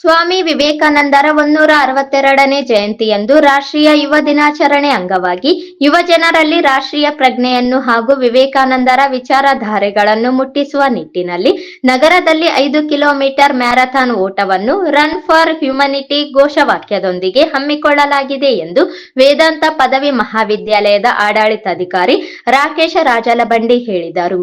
Swami ವಿವೇಕಾನಂದರ ಒಂದೂರ ಅರವತ್ತೆರಡನೇ ಜಯಂತಿಯಂದು ರಾಷ್ಟ್ರೀಯ ಯುವ ದಿನಾಚರಣೆ ಅಂಗವಾಗಿ ಯುವ ಜನರಲ್ಲಿ ರಾಷ್ಟ್ರೀಯ ಪ್ರಜ್ಞೆಯನ್ನು ಹಾಗೂ ವಿವೇಕಾನಂದರ ವಿಚಾರಧಾರೆಗಳನ್ನು ಮುಟ್ಟಿಸುವ ನಿಟ್ಟಿನಲ್ಲಿ ನಗರದಲ್ಲಿ ಐದು ಕಿಲೋಮೀಟರ್ ಮ್ಯಾರಥಾನ್ ಓಟವನ್ನು ರನ್ ಫಾರ್ ಹ್ಯುಮನಿಟಿ ಘೋಷವಾಕ್ಯದೊಂದಿಗೆ ಹಮ್ಮಿಕೊಳ್ಳಲಾಗಿದೆ ಎಂದು ವೇದಾಂತ ಪದವಿ ಮಹಾವಿದ್ಯಾಲಯದ ಆಡಳಿತಾಧಿಕಾರಿ ರಾಕೇಶ ರಾಜಲಬಂಡಿ ಹೇಳಿದರು.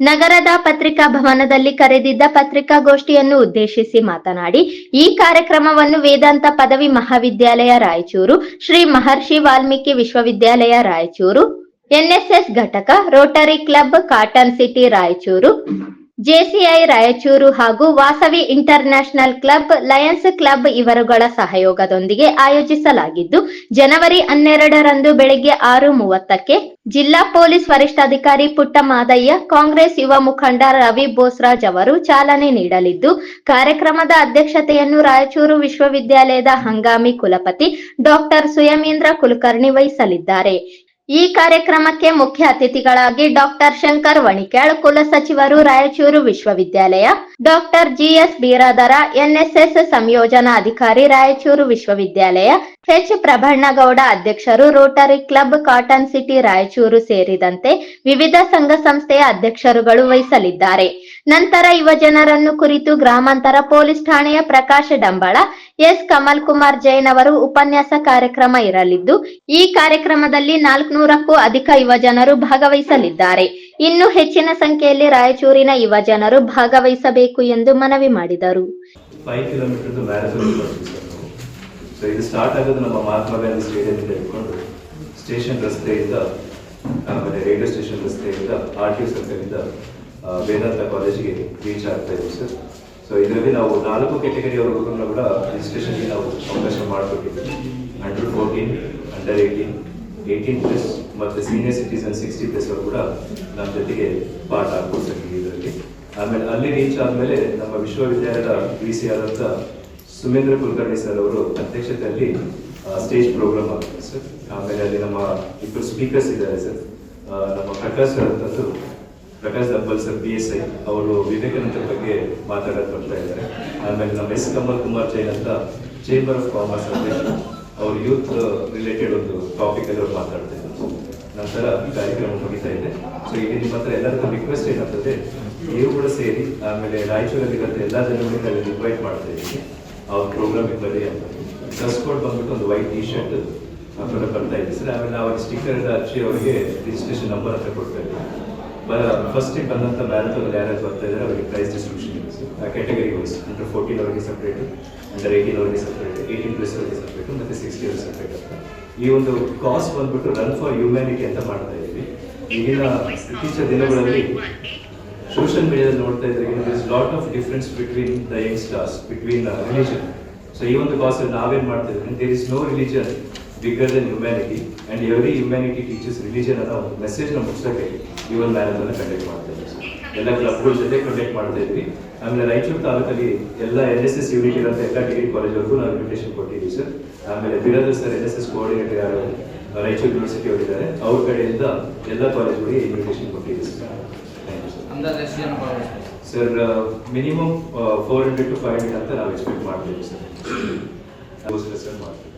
ನಗರದ ಪತ್ರಿಕಾ ಭವನದಲ್ಲಿ ಕರೆದಿದ್ದ ಪತ್ರಿಕಾಗೋಷ್ಠಿಯನ್ನು ಉದ್ದೇಶಿಸಿ ಮಾತನಾಡಿ, ಈ ಕಾರ್ಯಕ್ರಮವನ್ನು ವೇದಾಂತ ಪದವಿ ಮಹಾವಿದ್ಯಾಲಯ ರಾಯಚೂರು, ಶ್ರೀ ಮಹರ್ಷಿ ವಾಲ್ಮೀಕಿ ವಿಶ್ವವಿದ್ಯಾಲಯ ರಾಯಚೂರು, ಎನ್ಎಸ್ಎಸ್ ಘಟಕ, rotary club, cotton city Raichur JCI, Raichur ಹಾಗೂ Vasavi international club, Lions club ಇವರುಗಳ ಸಹಯೋಗದೊಂದಿಗೆ ಆಯೋಜಿಸಲಾಗಿದ್ದು, ಜನವರಿ ಹನ್ನೆರಡರಂದು ಬೆಳಗ್ಗೆ ಆರು ಮೂವತ್ತಕ್ಕೆ ಜಿಲ್ಲಾ ಪೊಲೀಸ್ ವರಿಷ್ಠಾಧಿಕಾರಿ ಪುಟ್ಟ ಮಾದಯ್ಯ ಕಾಂಗ್ರೆಸ್ ಯುವ ಮುಖಂಡ ರವಿ ಬೋಸ್ರಾಜ್ ಅವರು ಚಾಲನೆ ನೀಡಲಿದ್ದು, ಕಾರ್ಯಕ್ರಮದ ಅಧ್ಯಕ್ಷತೆಯನ್ನು ರಾಯಚೂರು ವಿಶ್ವವಿದ್ಯಾಲಯದ ಹಂಗಾಮಿ ಕುಲಪತಿ ಡಾಕ್ಟರ್ ಸುಯಮೇಂದ್ರ ಕುಲಕರ್ಣಿ ವಹಿಸಲಿದ್ದಾರೆ. ಈ ಕಾರ್ಯಕ್ರಮಕ್ಕೆ ಮುಖ್ಯ ಅತಿಥಿಗಳಾಗಿ ಡಾಕ್ಟರ್ ಶಂಕರ್ ವಣಿಕ್ಯಾಳ್ ಕುಲಸಚಿವರು ರಾಯಚೂರು ವಿಶ್ವವಿದ್ಯಾಲಯ, doctor G S Biradar, NSS ಸಂಯೋಜನಾ ಅಧಿಕಾರಿ ರಾಯಚೂರು ವಿಶ್ವವಿದ್ಯಾಲಯ, ಎಚ್. ಪ್ರಭಣ್ಣಗೌಡ ಅಧ್ಯಕ್ಷರು rotary club cotton city Raichur ಸೇರಿದಂತೆ ವಿವಿಧ ಸಂಘ ಸಂಸ್ಥೆಯ ಅಧ್ಯಕ್ಷರುಗಳು ವಹಿಸಲಿದ್ದಾರೆ. ನಂತರ ಯುವ ಜನರನ್ನು ಕುರಿತು ಗ್ರಾಮಾಂತರ ಪೊಲೀಸ್ ಠಾಣೆಯ ಪ್ರಕಾಶ ಡಂಬಳ, ಎಸ್. ಕಮಲ್ ಕುಮಾರ್ ಜೈನ್ ಅವರು ಉಪನ್ಯಾಸ ಕಾರ್ಯಕ್ರಮ ಇರಲಿದ್ದು, ಈ ಕಾರ್ಯಕ್ರಮದಲ್ಲಿ ನಾಲ್ಕುನೂರಕ್ಕೂ ಅಧಿಕ ಯುವ ಜನರು ಭಾಗವಹಿಸಲಿದ್ದಾರೆ. ಇನ್ನು ಹೆಚ್ಚಿನ ಸಂಖ್ಯೆಯಲ್ಲಿ ರಾಯಚೂರಿನ ಯುವ ಜನರು ಭಾಗವಹಿಸಬೇಕು ಎಂದು ಮನವಿ ಮಾಡಿದರು. ಸ್ಟೇಷನ್ ರಸ್ತೆಯಿಂದ, ಆಮೇಲೆ ರೈಲ್ವೆ ಸ್ಟೇಷನ್ ರಸ್ತೆಯಿಂದ, ಆರ್ ಟಿ ಸರ್ಕಲಿಂದ ವೇದಾಂತ ಕಾಲೇಜಿಗೆ ರೀಚ್ ಆಗ್ತಾ ಇದೆ ಸರ್ ಸೊ ಇದರಲ್ಲಿ ನಾವು ನಾಲ್ಕು ಕೆಟಗರಿಯವರೆಗೂ ಕೂಡ ರಿಜಿಸ್ಟ್ರೇಷನ್ಗೆ ನಾವು ಅವಕಾಶ ಮಾಡಿಕೊಟ್ಟಿದ್ದೀವಿ. Under fourteen under eighteen eighteen plus ಮತ್ತು ಸೀನಿಯರ್ ಸಿಟಿಸನ್ ಸಿಕ್ಸ್ಟಿ ಪ್ಲಸ್ ಅವರು ಕೂಡ ನಮ್ಮ ಜೊತೆಗೆ ಪಾಠ ಆಗ್ಬೋದು ಇದರಲ್ಲಿ. ಆಮೇಲೆ ಅಲ್ಲಿ ರೀಚ್ ಆದಮೇಲೆ ನಮ್ಮ ವಿಶ್ವವಿದ್ಯಾಲಯದ ವಿ ಸಿ ಆದಂಥ ಸುಮೇಂದ್ರ ಕುಲಕರ್ಣಿ ಸರ್ ಅವರು ಅಧ್ಯಕ್ಷತೆಯಲ್ಲಿ ಸ್ಟೇಜ್ ಪ್ರೋಗ್ರಾಮ್ ಆಗ್ತದೆ ಸರ್ ಆಮೇಲೆ ಅಲ್ಲಿ ನಮ್ಮ ಇಬ್ಬರು ಸ್ಪೀಕರ್ಸ್ ಇದ್ದಾರೆ ಸರ್ ನಮ್ಮ ಪ್ರಕಾಶ್ ಸರ್ ಅಂತಂದು Prakash Dabbal sir B S I ಅವರು ವಿವೇಕಾನಂದರ ಬಗ್ಗೆ ಮಾತಾಡೋದು ಬರ್ತಾ ಇದ್ದಾರೆ. ಆಮೇಲೆ ನಮ್ಮ ಎಸ್ ಕಮಲ್ ಕುಮಾರ್ ಜೈನ್ ಅಂತ ಚೇಂಬರ್ ಆಫ್ ಕಾಮರ್ಸ್ ಅಧ್ಯಕ್ಷ ಅವರು ಯೂತ್ ರಿಲೇಟೆಡ್ ಒಂದು ಟಾಪಿಕ್ ಅಲ್ಲಿ ಅವ್ರು ಮಾತಾಡ್ತಾ ಇದ್ದಾರೆ ನಂತರ ಕಾರ್ಯಕ್ರಮ ಮುಗಿತಾ ಇದೆ. ಸೊ ಇಲ್ಲಿ ನಿಮ್ಮ ಹತ್ರ ಎಲ್ಲರಿಗೂ ರಿಕ್ವೆಸ್ಟ್ ಏನಾಗ್ತದೆ, ನೀವು ಕೂಡ ಸೇರಿ, ಆಮೇಲೆ ರಾಯಚೂರಲ್ಲಿ ಇರೋ ಎಲ್ಲ ಜನರಿಗೆ ಅಲ್ಲಿ ಇನ್ವೈಟ್ ಮಾಡ್ತಾ ಇದ್ದೀವಿ ಅವ್ರ ಪ್ರೋಗ್ರಾಮಿಗೆ ಬರೀ ಅಂತ. ಡ್ರೆಸ್ ಕೋಡ್ ಬಂದ್ಬಿಟ್ಟು ಒಂದು ವೈಟ್ ಟಿ ಶರ್ಟ್ ಬರ್ತಾ ಇದ್ದೀವಿ ಸರ್, ಆಮೇಲೆ ನಾವು ಸ್ಟಿಕ್ಕರ್ ಹಚ್ಚಿ ಅವರಿಗೆ ರಿಜಿಸ್ಟ್ರೇಷನ್ ನಂಬರ್ ಹತ್ರ ಕೊಡ್ತಾ ಇದ್ದೀವಿ ಫಸ್ಟ್ ಬಂದಂಥ ಅವ್ರು ಯಾರು ಬರ್ತಾ ಇದ್ದಾರೆ ಅವರಿಗೆ prize distribution category wise under fourteen ಅವರಿಗೆ ಸಪ್ರೇಟ್ ಅಂಡರ್ ಏಯ್ಟೀನ್ ಅವರಿಗೆ ಸಪ್ರೇಟ್ ಏಯ್ಟೀನ್ ಪ್ಲಸ್ ಅವರಿಗೆ ಸಪ್ರೇಟ್ ಮತ್ತು ಸಿಕ್ಸ್ಟಿ ಅವರಿಗೆ ಸಪ್ರೇಟ್ ಈ ಒಂದು ಕಾಸ್ಟ್ ಬಂದ್ಬಿಟ್ಟು ರನ್ ಫಾರ್ ಹ್ಯೂಮ್ಯಾನಿಟಿ ಅಂತ ಮಾಡ್ತಾ ಇದ್ದೀವಿ. ಈಗಿನ ಇತ್ತೀಚಿನ ದಿನಗಳಲ್ಲಿ ಸೋಷಿಯಲ್ ಮೀಡಿಯಾದಲ್ಲಿ ನೋಡ್ತಾ ಇದ್ರೆ is lot of difference between the youngsters between religion so ಈ ಒಂದು ಕಾಸ್ಟ್ ನಾವೇನ್ ಮಾಡ್ತಾ ಇದ್ದೀವಿ there is no religion bigger than humanity and every humanity teachers religion ಅನ್ನೋ ಒಂದು ಮೆಸೇಜ್ನ ಮುಗಿಸೋಕೆ ಈ ಒಂದು ಮ್ಯಾರಥಾನ್ ಕಂಡಕ್ಟ್ ಮಾಡ್ತಾ ಸರ್ ಎಲ್ಲ ಕ್ಲಬ್ಗಳ ಜೊತೆ ಕಂಡಕ್ಟ್ ಮಾಡ್ತಾ ಇದ್ವಿ. ಆಮೇಲೆ ರಾಯಚೂರು ತಾಲೂಕಲ್ಲಿ ಎಲ್ಲ ಎನ್ ಎಸ್ ಎಸ್ ಯೂನಿಟ್ ಇರೋಂಥ ಎಲ್ಲ ಡಿಗ್ರಿ ಕಾಲೇಜ್ವರೆಗೂ ನಾವು ಇನ್ವಿಟೇಷನ್ ಕೊಟ್ಟಿದ್ದೀವಿ ಸರ್ ಆಮೇಲೆ Biradar sir N S S coordinator ಯಾರು? ರಾಯಚೂರು ಯೂನಿವರ್ಸಿಟಿ ಅವರಿದ್ದಾರೆ ಅವ್ರ ಕಡೆಯಿಂದ ಎಲ್ಲ ಕಾಲೇಜ್ಗಳಿಗೆ ಇನ್ವಿಟೇಷನ್ ಕೊಟ್ಟಿದ್ದೀವಿ sir sir minimum four hundred to five hundred ಅಂತ ನಾವು ಎಕ್ಸ್ಪೆಕ್ಟ್ ಮಾಡ್ತೀವಿ ಸರ್ ಮಾಡ್ತೀವಿ.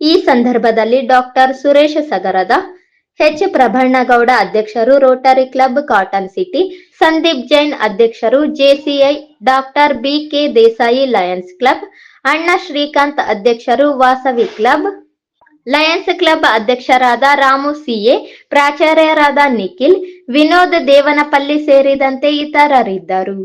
ಈ ಸಂದರ್ಭದಲ್ಲಿ ಡಾಕ್ಟರ್ ಸುರೇಶ ಸಗರದ, ಎಚ್. ಪ್ರಭಣ್ಣಗೌಡ ಅಧ್ಯಕ್ಷರು, rotary club cotton city, Sandeep Jain ಅಧ್ಯಕ್ಷರು, JCI, doctor BK Desai lions club, ಅಣ್ಣ ಶ್ರೀಕಾಂತ್ ಅಧ್ಯಕ್ಷರು, ವಾಸವಿ ಕ್ಲಬ್. ಲಯನ್ಸ್ ಕ್ಲಬ್ ಅಧ್ಯಕ್ಷರಾದ ರಾಮು ಸಿಎ, ಪ್ರಾಚಾರ್ಯರಾದ ನಿಖಿಲ್, ವಿನೋದ್ ದೇವನಪಲ್ಲಿ ಸೇರಿದಂತೆ ಇತರರಿದ್ದರು.